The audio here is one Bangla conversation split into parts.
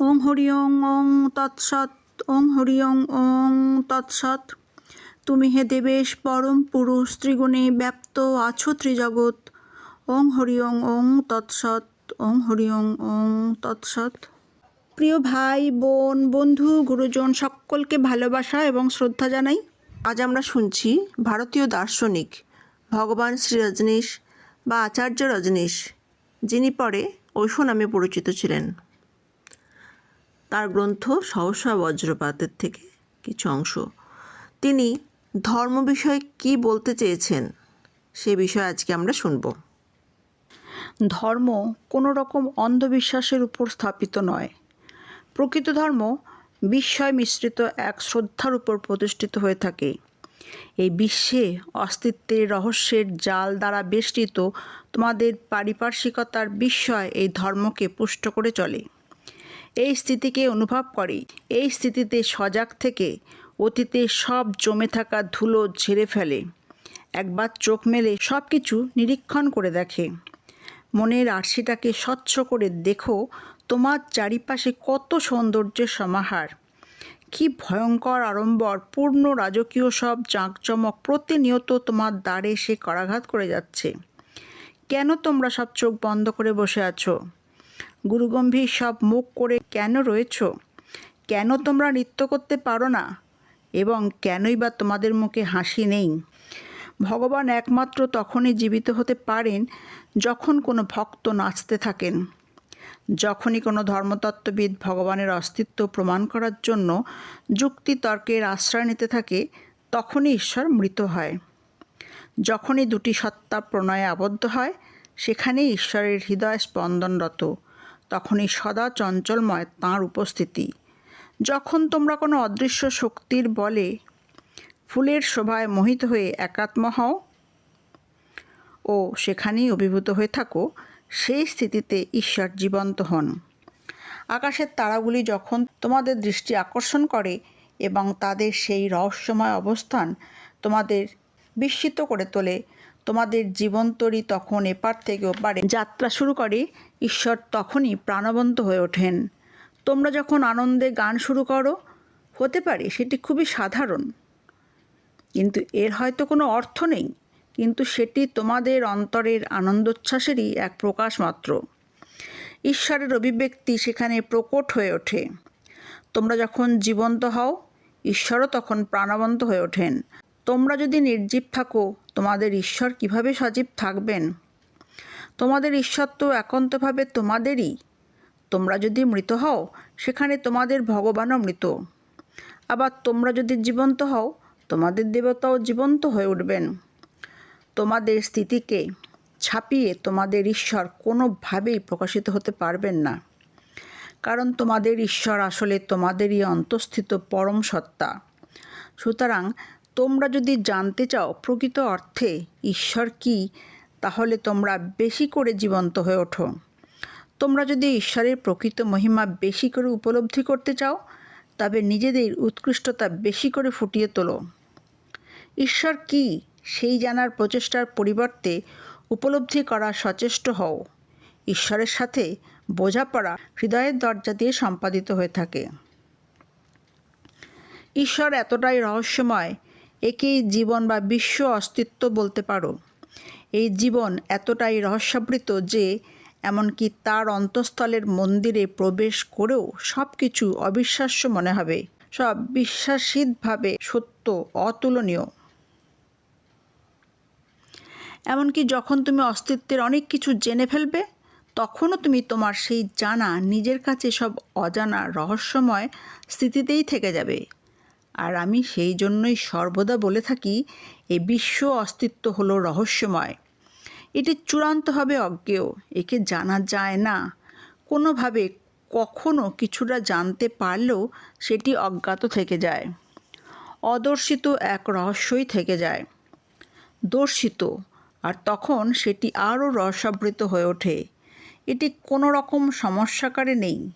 ওং হরি ওং ওং তৎসৎ ওং হরি ওং ওং তৎসৎ। তুমি হে দেবেশ পরম পুরুষ, ত্রিগুণে ব্যপ্ত আছো ত্রিজগৎ। ওং হরি ওং ওং তৎসৎ ওং হরি ওং ওং তৎসৎ। প্রিয় ভাই, বোন, বন্ধু, গুরুজন, সকলকে ভালোবাসা এবং শ্রদ্ধা জানাই। আজ আমরা শুনছি ভারতীয় দার্শনিক ভগবান শ্রী রজনীশ বা আচার্য রজনীশ, যিনি পরে ঐশো নামে পরিচিত ছিলেন। তার গ্রন্থ সহসা বজ্রপাতের থেকে কিছু অংশ। তিনি ধর্ম বিষয়ে কী বলতে চেয়েছেন সে বিষয়ে আজকে আমরা শুনব। ধর্ম কোনো রকম অন্ধবিশ্বাসের উপর স্থাপিত নয়। প্রকৃত ধর্ম বিস্ময় মিশ্রিত এক শ্রদ্ধার উপর প্রতিষ্ঠিত হয়ে থাকে। এই বিশ্বে অস্তিত্বের রহস্যের জাল দ্বারা বেষ্টিত তোমাদের পারিপার্শ্বিকতার বিস্ময় এই ধর্মকে পুষ্ট করে চলে। এই স্থিতিকে অনুভব করে। এই স্থিতিতে সজাগ থেকে অতীতে সব জমে থাকা ধুলো ঝেড়ে ফেলে। একবার চোখ মেলে সব কিছু নিরীক্ষণ করে দেখে। মনের আরশিটাকে স্বচ্ছ করে দেখো তোমার চারিপাশে কত সৌন্দর্যের সমাহার। কি ভয়ঙ্কর আড়ম্বর, পূর্ণ রাজকীয় সব জাঁকজমক প্রতিনিয়ত তোমার দ্বারে সে করাঘাত করে যাচ্ছে। কেন তোমরা সব চোখ বন্ধ করে বসে আছো? গুরুগম্ভীর সব মুখ করে কেন রয়েছ? কেন তোমরা নৃত্য করতে পারো না? এবং কেনই বা তোমাদের মুখে হাসি নেই? ভগবান একমাত্র তখনই জীবিত হতে পারেন যখন কোনো ভক্ত নাচতে থাকেন। যখনই কোনো ধর্মতত্ত্ববিদ ভগবানের অস্তিত্ব প্রমাণ করার জন্য যুক্তি তর্কের আশ্রয় নিতে থাকে, তখনই ঈশ্বর মৃত হয়। যখনই দুটি সত্তা প্রণয়ে আবদ্ধ হয়, সেখানেই ঈশ্বরের হৃদয় স্পন্দনরত। তখনই সদা চঞ্চলময় তাঁর উপস্থিতি। যখন তোমরা কোনো অদৃশ্য শক্তির বলে ফুলের শোভায় মোহিত হয়ে একাত্ম হও ও সেখানেই অভিভূত হয়ে থাকো, সেই স্থিতিতে ঈশ্বর জীবন্ত হন। আকাশের তারাগুলি যখন তোমাদের দৃষ্টি আকর্ষণ করে এবং তাদের সেই রহস্যময় অবস্থান তোমাদের বিস্মিত করে তোলে তোমাদের জীবন্তরী তখন এপার থেকে ওপারে। যাত্রা শুরু করে, ঈশ্বর তখনই প্রাণবন্ত হয়ে ওঠেন। তোমরা যখন আনন্দে গান শুরু করো, হতে পারে সেটি খুবই সাধারণ। কিন্তু এর হয়তো কোনো অর্থ নেই, কিন্তু সেটি তোমাদের অন্তরের আনন্দোচ্ছ্বাসেরই এক প্রকাশ মাত্র। ঈশ্বরের অভিব্যক্তি সেখানে প্রকট হয়ে ওঠে। তোমরা যখন জীবন্ত হও, ঈশ্বরও তখন প্রাণবন্ত হয়ে ওঠেন। তোমরা যদি নির্জীব থাকো, তোমাদের ঈশ্বর কীভাবে সজীব থাকবেন? তোমাদের ঈশ্বর তো একান্তভাবে তোমাদেরই। তোমরা যদি মৃত হও, সেখানে তোমাদের ভগবানও মৃত। আবার তোমরা যদি জীবন্ত হও, তোমাদের দেবতাও জীবন্ত হয়ে উঠবেন। তোমাদের স্থিতিকে ছাপিয়ে তোমাদের ঈশ্বর কোনোভাবেই প্রকাশিত হতে পারবেন না। কারণ তোমাদের ঈশ্বর আসলে তোমাদেরই অন্তঃস্থিত পরম সত্তা। সুতরাং তোমরা যদি জানতে চাও প্রকৃত অর্থে ঈশ্বর কি, তাহলে তোমরা বেশি করে জীবন্ত হয়ে ওঠো। তোমরা যদি ঈশ্বরের প্রকৃত মহিমা বেশি করে উপলব্ধি করতে চাও, তবে নিজেদের উৎকৃষ্টতা বেশি করে ফুটিয়ে তোলো। ঈশ্বর কি, সেই জানার প্রচেষ্টার পরিবর্তে উপলব্ধি করা সচেষ্ট হও। ঈশ্বরের সাথে বোঝাপড়া হৃদয়ের দরজা দিয়ে সম্পাদিত হয়ে থাকে। ঈশ্বর এতটাই রহস্যময় একেই জীবন বা বিশ্ব অস্তিত্ব বলতে পারো। এই জীবন এতটাই রহস্যাবৃত যে, এমনকি তার অন্তঃস্থলের মন্দিরে প্রবেশ করেও সব কিছু অবিশ্বাস্য মনে হবে। সব বিশ্বাসিতভাবে সত্য, অতুলনীয়। এমনকি যখন তুমি অস্তিত্বের অনেক কিছু জেনে ফেলবে, তখনও তুমি তোমার সেই জানা নিজের কাছে সব অজানা রহস্যময় স্থিতিতেই থেকে যাবে। আর আমি সেই জন্যই সর্বদা বলে থাকি এই বিশ্ব অস্তিত্ব হলো রহস্যময়। এটি চূড়ান্তভাবে অজ্ঞেয়, একে জানা যায় না। কোনোভাবে কখনো কিছুটা জানতে পারলেও সেটি অজ্ঞাত থেকে যায়। অদর্শিত এক রহস্যই থেকে যায়। দর্শিত, আর তখন সেটি আরও রসাবৃত হয়ে ওঠে। এটি কোনো রকম সমস্যাকারে নেই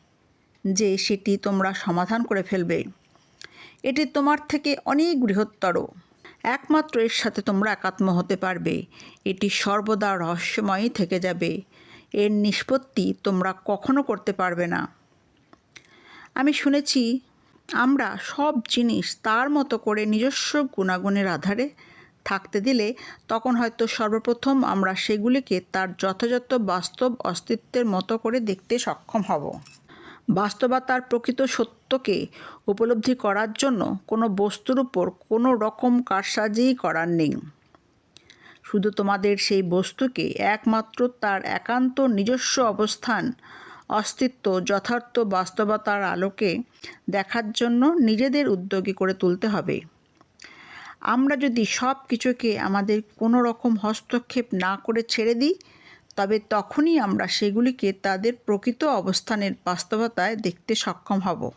যে সেটি তোমরা সমাধান করে ফেলবে। এটি তোমার থেকে অনেক বৃহত্তর। একমাত্র এর সাথে তোমরা একাত্ম হতে পারবে। এটি সর্বদা রহস্যময়ই থেকে যাবে। এর নিষ্পত্তি তোমরা কখনো করতে পারবে না। আমি শুনেছি, আমরা সব জিনিস তার মতো করে নিজস্ব গুণাগুণের আধারে থাকতে দিলে তখন হয়তো সর্বপ্রথম আমরা সেগুলিকে তার যথাযথ বাস্তব অস্তিত্বের মতো করে দেখতে সক্ষম হব। বাস্তবতার প্রকৃত সত্যকে উপলব্ধি করার জন্য কোনো বস্তুর উপর কোনো রকম কারসাজিই করার নেই। শুধু তোমাদের সেই বস্তুকে একমাত্র তার একান্ত নিজস্ব অবস্থান, অস্তিত্ব, যথার্থ বাস্তবতার আলোকে দেখার জন্য নিজেদের উদ্যোগী করে তুলতে হবে। আমরা যদি সব কিছুকে আমাদের কোনো রকম হস্তক্ষেপ না করে ছেড়ে দিই তবে তখনই আমরা সেগুলিকে তাদের প্রকৃত অবস্থানের বাস্তবতায় দেখতে সক্ষম হব।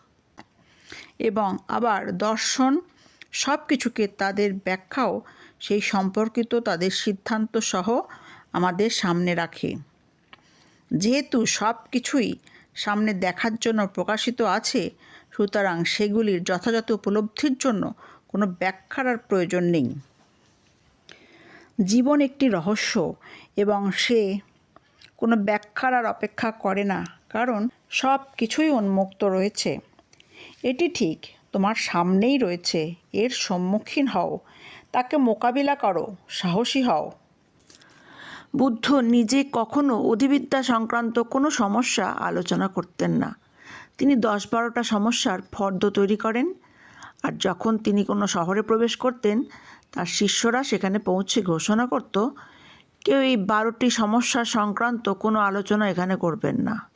এবং আবার দর্শন সব কিছুকে তাদের ব্যাখ্যাও সেই সম্পর্কিত তাদের সিদ্ধান্ত সহ আমাদের সামনে রাখে। যেহেতু সব কিছুই সামনে দেখার জন্য প্রকাশিত আছে, সুতরাং সেগুলির যথাযথ উপলব্ধির জন্য কোনো ব্যাখ্যার আর প্রয়োজন নেই। জীবন একটি রহস্য এবং সে কোনো ব্যাখ্যার আর অপেক্ষা করে না, কারণ সব কিছুই উন্মুক্ত রয়েছে। এটি ঠিক তোমার সামনেই রয়েছে, এর সম্মুখীন হও, তাকে মোকাবিলা করো, সাহসী হও। বুদ্ধ নিজে কখনো অধিবিদ্যা সংক্রান্ত কোনো সমস্যা আলোচনা করতেন না। তিনি দশ বারোটা সমস্যার ফর্দ তৈরি করেন, আর যখন তিনি কোনো শহরে প্রবেশ করতেন তার শিষ্যরা সেখানে পৌঁছে ঘোষণা করত, কেউ এই বারোটি সমস্যা সংক্রান্ত কোনো আলোচনা এখানে করবেন না।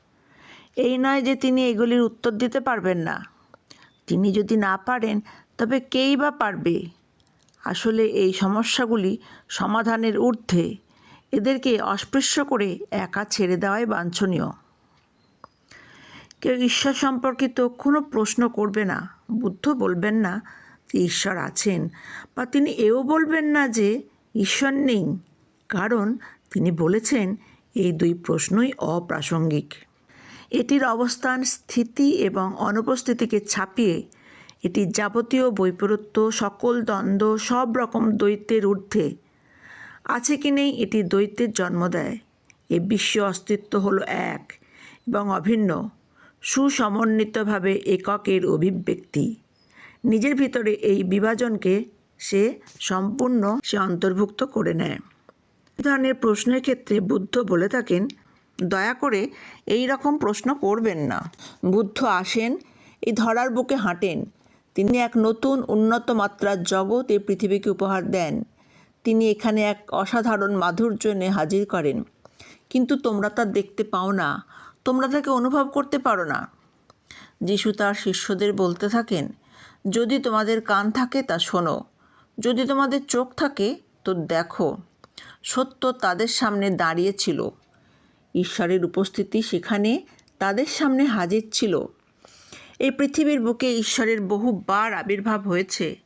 এই নয় যে তিনি এগুলির উত্তর দিতে পারবেন না। তিনি যদি না পারেন, তবে কেই বা পারবে? আসলে এই সমস্যাগুলি সমাধানের ঊর্ধ্বে। এদেরকে অস্পৃশ্য করে একা ছেড়ে দেওয়াই বাঞ্ছনীয়। কেউ ঈশ্বর সম্পর্কিত কোনো প্রশ্ন করবে না, বুদ্ধ বলবেন না ঈশ্বর আছেন। বা তিনি এও বলবেন না যে ঈশ্বর নেই, কারণ তিনি বলেছেন এই দুই প্রশ্নই অপ্রাসঙ্গিক। এটির অবস্থান, স্থিতি এবং অনুপস্থিতিকে ছাপিয়ে এটি যাবতীয় বৈপরত্য, সকল দ্বন্দ্ব, সব রকম দ্বৈতের ঊর্ধ্বে আছে কি নেই এটি দ্বৈতের জন্ম দেয়। এ বিশ্ব অস্তিত্ব হলো এক এবং অভিন্ন, সুসমন্বিতভাবে এককের অভিব্যক্তি। নিজের ভিতরে এই বিভাজনকে সে সম্পূর্ণ সে অন্তর্ভুক্ত করে নেয়। ধরনের প্রশ্নের ক্ষেত্রে বুদ্ধ বলে থাকেন, দয়া করে এই রকম প্রশ্ন করবেন না। বুদ্ধ আসেন, এই ধরার বুকে হাঁটেন। তিনি এক নতুন, উন্নত মাত্রার জগৎ এই পৃথিবীকে উপহার দেন। তিনি এখানে এক অসাধারণ মাধুর্য এনে হাজির করেন। কিন্তু তোমরা তা দেখতে পাও না। তোমরা তাকে অনুভব করতে পারো না। যিশু তার শিষ্যদের বলতে থাকেন যদি তোমাদের কান থাকে তা শোনো। যদি তোমাদের চোখ থাকে, তো দেখো। সত্য তাদের সামনে দাঁড়িয়েছিল। ঈশ্বরের উপস্থিতি সেখানে তাদের সামনে হাজির ছিল। এই পৃথিবীর বুকে ঈশ্বরের বহুবার আবির্ভাব হয়েছে।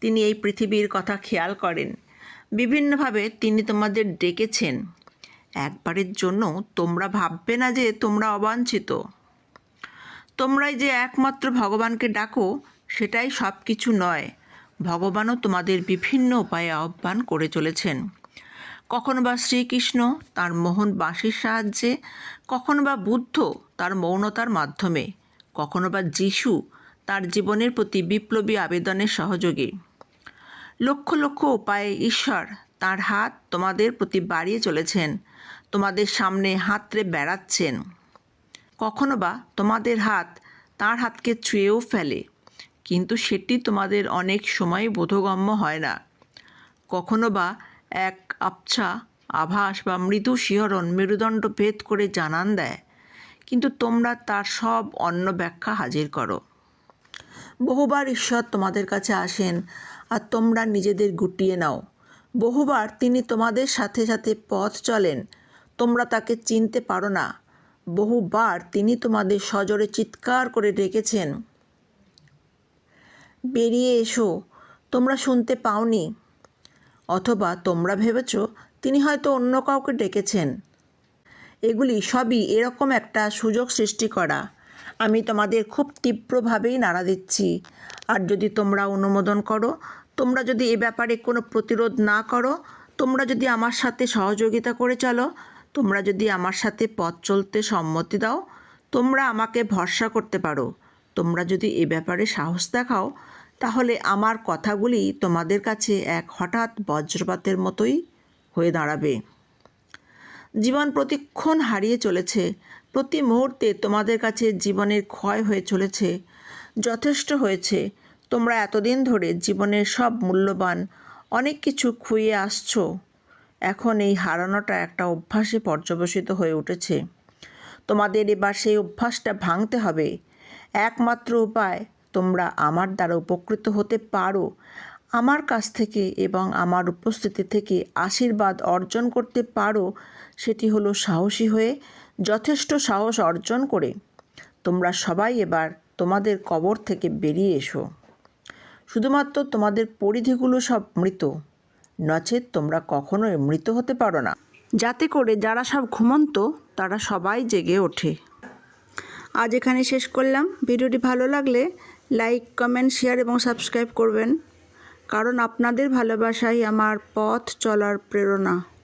তিনি এই পৃথিবীর কথা খেয়াল করেন। বিভিন্নভাবে তিনি তোমাদের ডেকেছেন। একবারের জন্য তোমরা ভাববে না যে তোমরা অবাঞ্ছিত। তোমরাই যে একমাত্র ভগবানকে ডাকো সেটাই সব কিছু নয়। ভগবানও তোমাদের বিভিন্ন উপায়ে আহ্বান করে চলেছেন। কখনো বা শ্রীকৃষ্ণ তার মোহন বাঁশির সাহায্যে, কখনো বা বুদ্ধ তার মৌনতার মাধ্যমে, কখনো বা যিশু তার জীবনের প্রতি বিপ্লবী আবেদনের সহযোগী। লক্ষ লক্ষ উপায়ে ঈশ্বর তার হাত তোমাদের প্রতি বাড়িয়ে চলেছেন, তোমাদের সামনে হাতরে বেড়াচ্ছেন। কখনো বা তোমাদের হাত তার হাতকে ছুঁয়েও ফেলে কিন্তু সেটি তোমাদের অনেক সময় বোধগম্য হয় না। কখনো বা এক আবছা, আভাস বা মৃদু শিহরণ মেরুদণ্ড ভেদ করে জানান দেয়, কিন্তু তোমরা তার সব অন্য ব্যাখ্যা হাজির করো। বহুবার ঈশ্বর তোমাদের কাছে আসেন আর তোমরা নিজেদের গুটিয়ে নাও। বহুবার তিনি তোমাদের সাথে সাথে পথ চলেন, তোমরা তাকে চিনতে পারো না। বহুবার তিনি তোমাদের সজোরে চিৎকার করে ডেকেছেন বেরিয়ে এসো। তোমরা শুনতে পাওনি। অথবা তোমরা ভেবেছ তিনি হয়তো অন্য কাউকে ডেকেছেন। এগুলি সবই এরকম একটা সুযোগ সৃষ্টি করা। আমি তোমাদের খুব তীব্রভাবেই নাড়া দিচ্ছি। আর যদি তোমরা অনুমোদন করো, তোমরা যদি এ ব্যাপারে কোনো প্রতিরোধ না করো, তোমরা যদি আমার সাথে সহযোগিতা করে চলো, তোমরা যদি আমার সাথে পথ চলতে সম্মতি দাও, তোমরা আমাকে ভরসা করতে পারো। তোমরা যদি এ ব্যাপারে সাহস দেখাও তাহলে আমার কথাগুলি তোমাদের কাছে এক হঠাৎ বজ্রপাতের মতোই হয়ে দাঁড়াবে। জীবন প্রতিক্ষণ হারিয়ে চলেছে। প্রতি মুহূর্তে তোমাদের কাছে জীবনের ক্ষয় হয়ে চলেছে, যথেষ্ট হয়েছে। তোমরা এতদিন ধরে জীবনের সব মূল্যবান অনেক কিছু খুইয়ে আসছো। এখন এই হারানোটা একটা অভ্যাসে পর্যবসিত হয়ে উঠেছে। তোমাদের এবার সেই অভ্যাসটা ভাঙতে হবে। একমাত্র উপায় তোমরা আমার দ্বারা উপকৃত হতে পারো। আমার কাছ থেকে এবং আমার উপস্থিতি থেকে আশীর্বাদ অর্জন করতে পারো। সেটি হলো সাহসী হয়ে যথেষ্ট সাহস অর্জন করে। তোমরা সবাই এবার তোমাদের কবর থেকে বেরিয়ে এসো। শুধুমাত্র তোমাদের পরিধিগুলো সব মৃত। নচেত তোমরা কখনোই মৃত হতে পারো না। যাতে করে যারা সব ঘুমন্ত, তারা সবাই জেগে ওঠে। আজ এখানে শেষ করলাম। ভিডিওটি ভালো লাগলে লাইক কমেন্ট শেয়ার এবং সাবস্ক্রাইব করবেন। কারণ আপনাদের ভালোবাসাই আমার পথ চলার প্রেরণা।